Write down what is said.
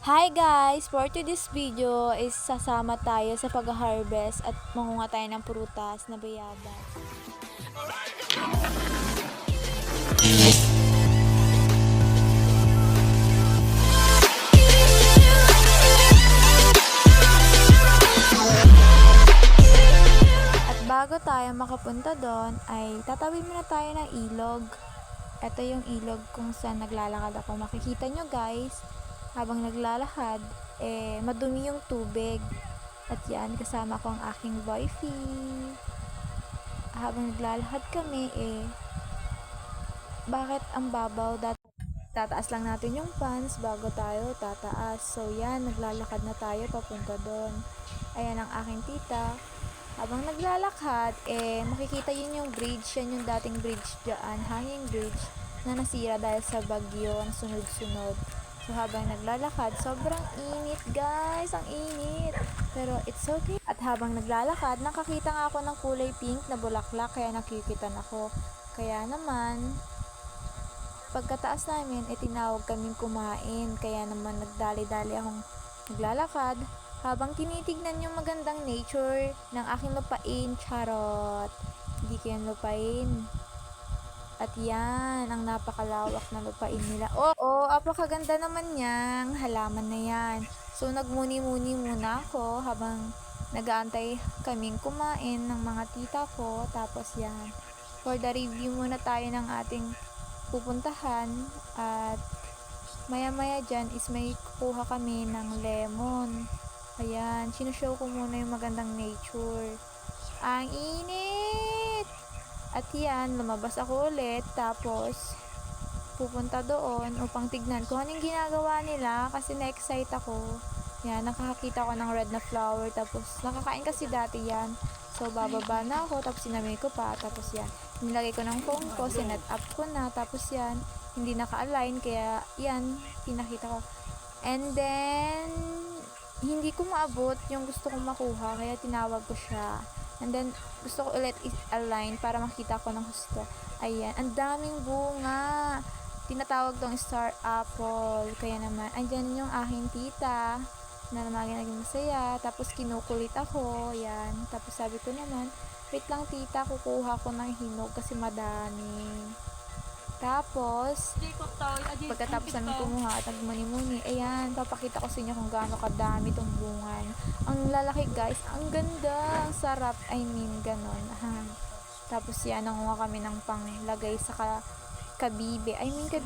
Hi guys! For today's video is sasama tayo sa pag-harvest at mangunga tayo ng prutas na bayabas. At bago tayo makapunta doon ay tatawid muna tayo ng ilog. Ito yung ilog kung saan naglalakad ako. Makikita nyo guys, habang naglalakad, eh, madumi yung tubig. At yan, kasama ko ang aking wifey. Habang naglalakad kami, eh, bakit ang babaw? Dat tataas lang natin yung pants bago tayo tataas. So, yan, naglalakad na tayo papunta doon. Ayan ang aking tita. Habang naglalakad, eh, makikita yun yung bridge. Yan yung dating bridge dyan, hanging bridge, na nasira dahil sa bagyo ang sunod-sunod. So, habang naglalakad, sobrang init, guys. Ang init. Pero, it's okay. At habang naglalakad, nakakita nga ako ng kulay pink na bulaklak, kaya nakikitan ako. Kaya naman, pagkataas namin, eh, tinawag kaming kumain. Kaya naman, nagdali-dali akong naglalakad. Habang tinitignan yung magandang nature ng aking lupain, charot. Hindi ko lupain. At yan, ang napakalawak na lupain nila. Oo, oh, apakaganda naman niyang halaman na yan. So, nagmuni-muni muna ako habang nagaantay kaming kumain ng mga tita ko. Tapos yan, for the review muna tayo ng ating pupuntahan. At maya-maya dyan is may kukuha kami ng lemon. Ayan, sinushow ko muna yung magandang nature. Ang init! At yan, lumabas ako ulit. Tapos, pupunta doon upang tignan ko anong ginagawa nila kasi na-excite ako. Yan, nakakita ko ng red na flower. Tapos, nakakain kasi dati yan. So, bababa na ako. Tapos, sinamay ko pa. Tapos, yan. Nilagay ko ng phone ko. Sinet up ko na. Tapos, yan. Hindi naka-align. Kaya, yan. Pinakita ko. And then, hindi ko maabot yung gusto kong makuha. Kaya, tinawag ko siya. And then, gusto ko ulit i-align para makita ko ng gusto. Ayan. Ang daming bunga. Tinatawag tong star apple. Kaya naman, andyan yung aking tita na naman naging masaya. Tapos kinukulit ako. Yan. Tapos sabi ko naman, wait lang tita, kukuha ko ng hinog kasi madami. Tapos, pagkatapos namin kumuha at nagmuni-muni, ayan, papakita ko sa inyo kung gaano kadami itong bunga. Ang lalaki guys, ang ganda, ang sarap, I mean, ganon. Ha. Tapos yan, nangunga kami ng panglagay sa ka- kabibe. I mean, kabibe